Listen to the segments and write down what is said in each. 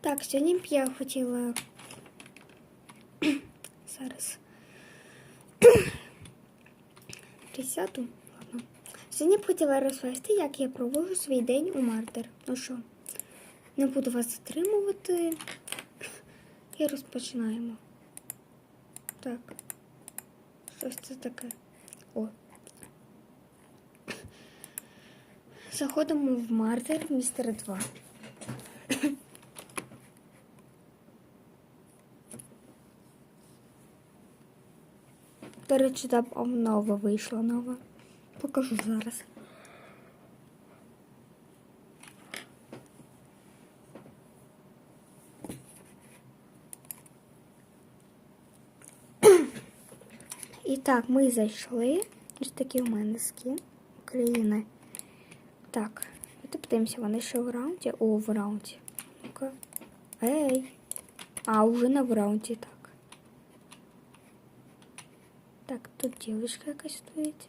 Так, сьогодні б я хотіла. Зараз. Присяду. Ладно. Сьогодні б хотіла розповісти, як я проводжу свій день у Мартер. Ну що, не буду вас затримувати. І розпочинаємо. Так. Щось це таке. О. Заходимо в Мартер містер 2. До речі, там нова вийшла нова. Покажу зараз. І так, ми зайшли. Ось такі в мене скін України. Так, подивимося, вони ще в раунді. О, в раунді. Ну-ка. Ей. А, уже не в раунді, так. Тут дівчинка якась стоїть.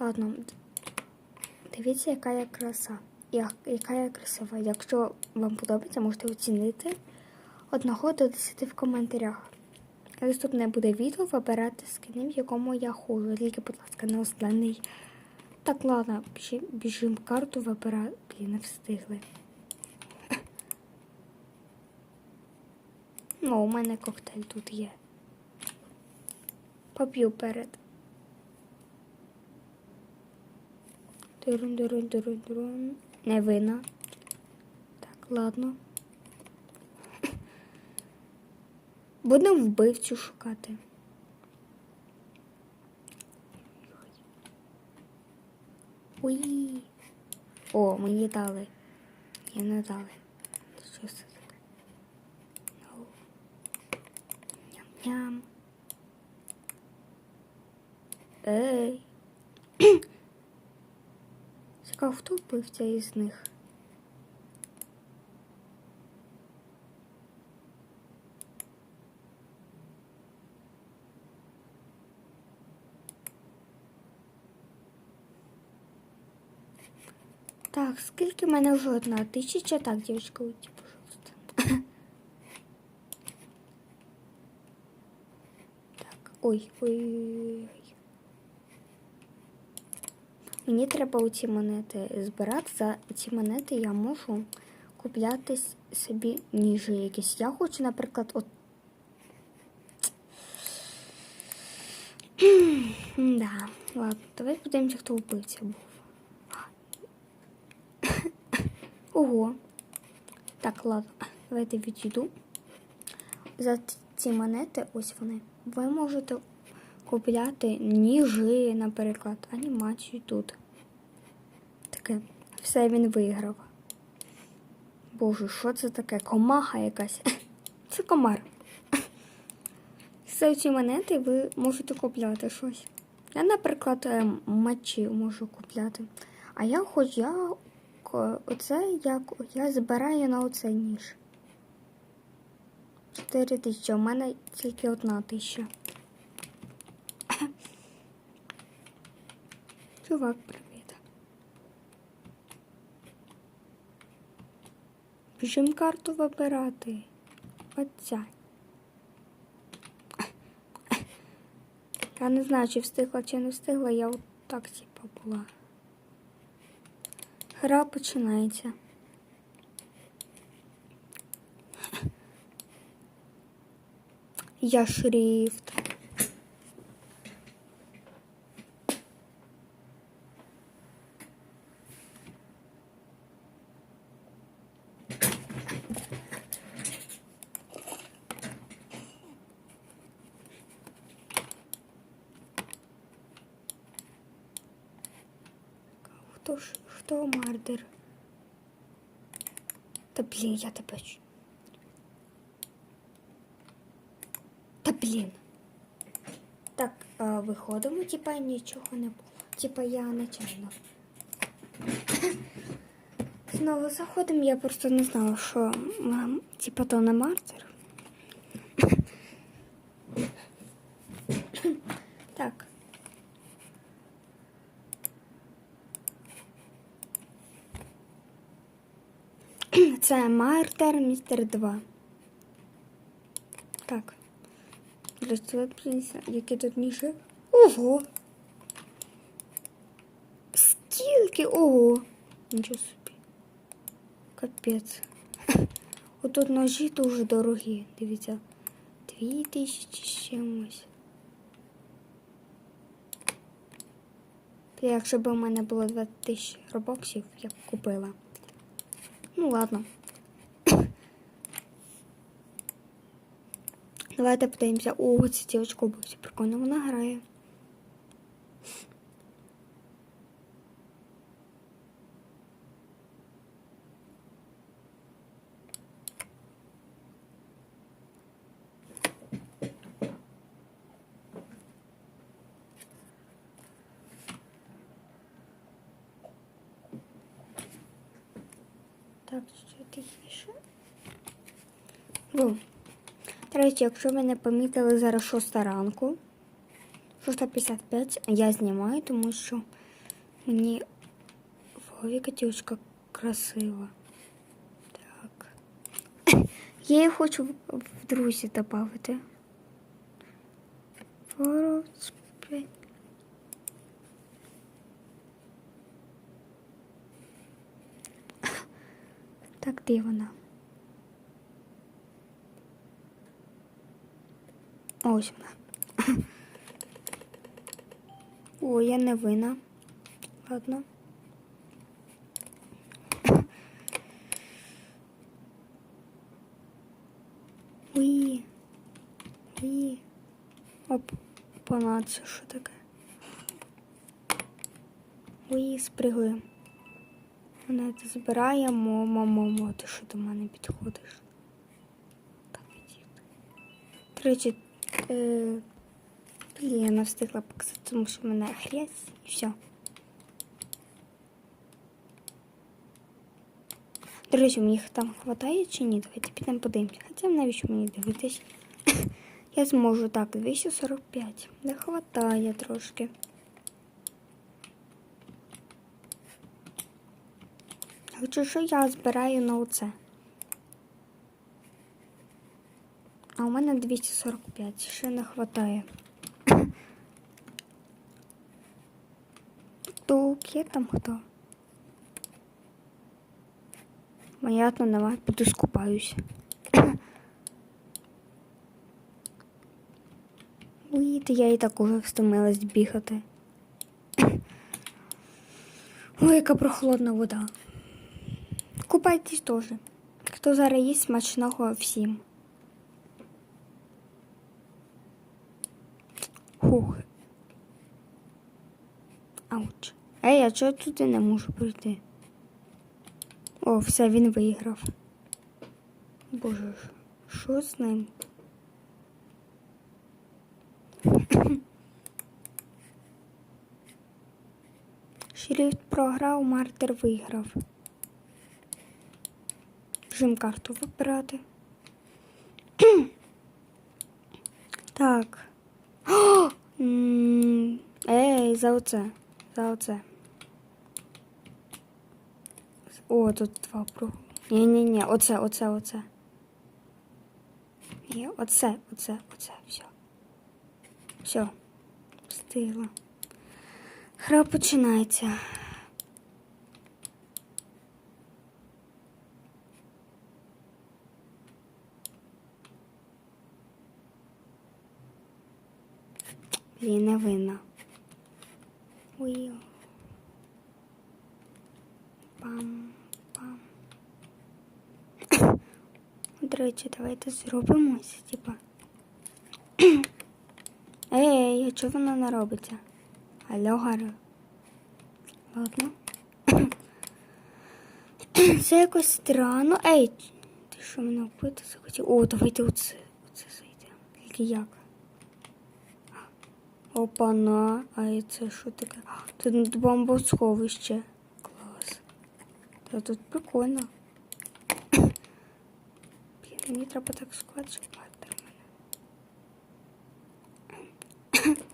Ладно. Дивіться, яка я краса. Яка я красива. Якщо вам подобається, можете оцінити одного до 10 в коментарях. Наступне буде відео вибирати скини, в якому я ходжу. Тільки, будь ласка, не останній. Так, ладно, біжи- біжим карту вибирати. Блін, не встигли. Ну, у мене коктейль тут є. Поп'ю перед. Дурун, дурун, дурун, дурун. Не вина. Так, ладно. Будемо вбивцю шукати. Уї. О, мені дали. Ні, не дали. Що це таке? Ням-ням. Ей. Цікаво, хто вбивця із них? Так, скільки в мене вже одна тисяча? Так, дівчинка, уйди, пожалуйста. Так, ой, ой, ой. Мені треба оці монети збирати. За ці монети я можу купляти собі ніжі якісь. Я хочу, наприклад, от. Да, ладно, давай подивимося, хто вбивця був. Ого. Так, ладно, давайте відійду. За ці монети, ось вони. Ви можете купляти ніжи, наприклад, анімацію тут. Таке. Все він виграв. Боже, що це таке? Комаха якась. Це комар. За ці монети ви можете купляти щось. Я, наприклад, е, мечі можу купляти. А я хоч я оце як я збираю на оцей ніж. 4 тисячі, у мене тільки одна тисяча. Чувак, привіт. Біжим карту вибирати. Оця. Я не знаю, чи встигла, чи не встигла, я от так типа була. Гра починається. Я шрифт. Хто ж, хто мардер? Та блін, я тебе. Та блін. Так, а, виходимо, типа нічого не було. Типа я нечайно. Знову заходимо, я просто не знала, що типа то не мартер. Так. Це Мартер Містер 2. Так. Які тут ніше. Ого! Скільки? Ого! Нічого собі. Капець. Отут ножі дуже дорогі. Дивіться. Дві тисячі чимось. Якщо б у мене було 20 тисяч робоксів, я б купила. Ну ладно. Давайте подивимося. О, ця дівчинка все Прикольно вона грає. Так, ще тихіше. Ну, Третє, якщо ви не помітили, зараз шоста ранку. 6.55 я знімаю, тому що мені в голові котівочка красива. Так. Я її хочу в друзі додати. 45. Так, де вона? Ось вона. О, я не вина. Ладно. Уї. Уї. Оп. Пана, це що таке? Уї, спригуємо. Мене це збираємо, мамо, ти що до мене підходиш? Так. До речі, е, блін, я не встигла показати, тому що в мене грязь і все. До речі, мені їх там хватає чи ні? Давайте підемо подивимося. Хоча навіщо мені дивитись? Я зможу так, 245. Не хватає трошки. Хоча що я збираю на оце. А у мене 245, ще не хватає. Тук, є там хто? Понятно, давай піду скупаюся. Уїти, я і так уже встомилась бігати. Ой, яка прохолодна вода. Купайтесь теж. Хто зараз їсть смачного всім. Хух. Ауч. Ей, а чого я туди не можу прийти? О, все, він виграв. Боже, що з ним? Шрифт програв, мартер виграв. Жим карту вибирати. так. Ей, за оце. За оце. О, тут два про. Ні-ні-ні, оце, оце, оце. Ні, оце, оце, оце, все. Все. Встигла. Гра починається. Блін, не винна. Ой. Пам, пам. До речі, давайте зробимося, типа. Ей, а чого воно не робиться? Алло, Гаро. Ладно. Це якось странно. Ей, ти що мене вбити захотів? О, давайте оце. Оце зайдемо. Тільки як? Опана, а це що таке? Тут бомбосховище. Клас. Та тут прикольно. Блін, мені треба так склад, щоб мати мене.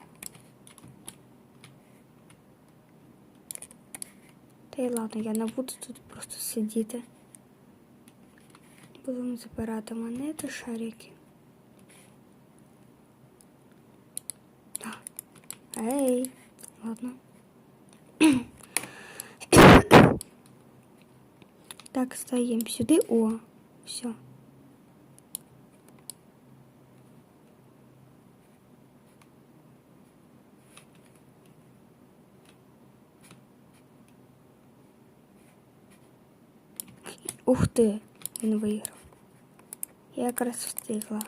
Та й ладно, я не буду тут просто сидіти. будемо збирати монети, шарики. Ей, ладно. Так, стаємо сюди. О, все. Ух ти, він виграв. Я якраз встигла.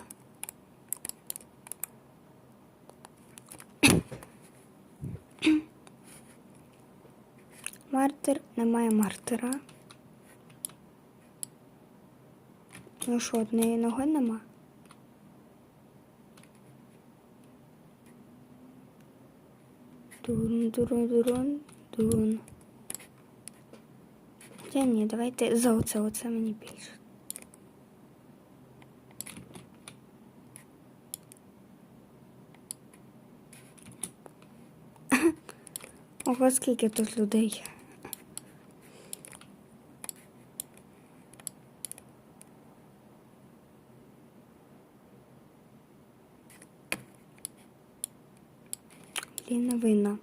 Мартир немає мартира. Ну що, однієї ноги нема? Дун, дурун, дурун, дун. Хоча ні, давайте за оце, оце мені більше. Ого, скільки тут людей. Блін, не видно.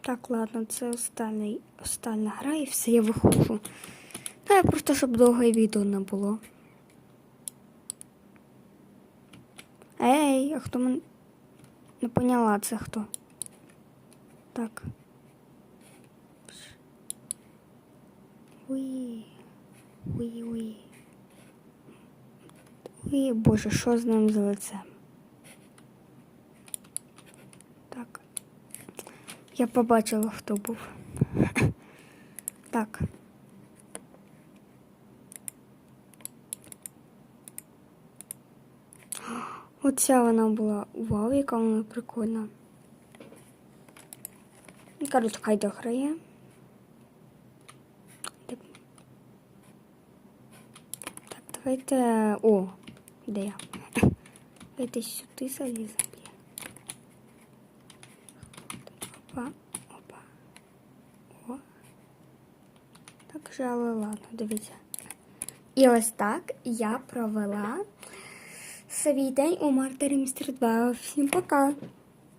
Так, ладно, це останній, остання гра і все, я виходжу. Та я просто, щоб довге відео не було. Ей, а хто мен... Не поняла, це хто? Так. Уї. Уї, уї. Уї, боже, що з ним за лицем? Так. Я побачила, хто був. Так. Оця вона була. Вау, яка вона прикольна. Ну, Коротше, хай дограє. Так, давайте. О, де я? Давайте сюди заліземо. Опа, опа. О. Так же, але ладно, дивіться. І ось так я провела свій день у Мартері Містер 2. Всім пока!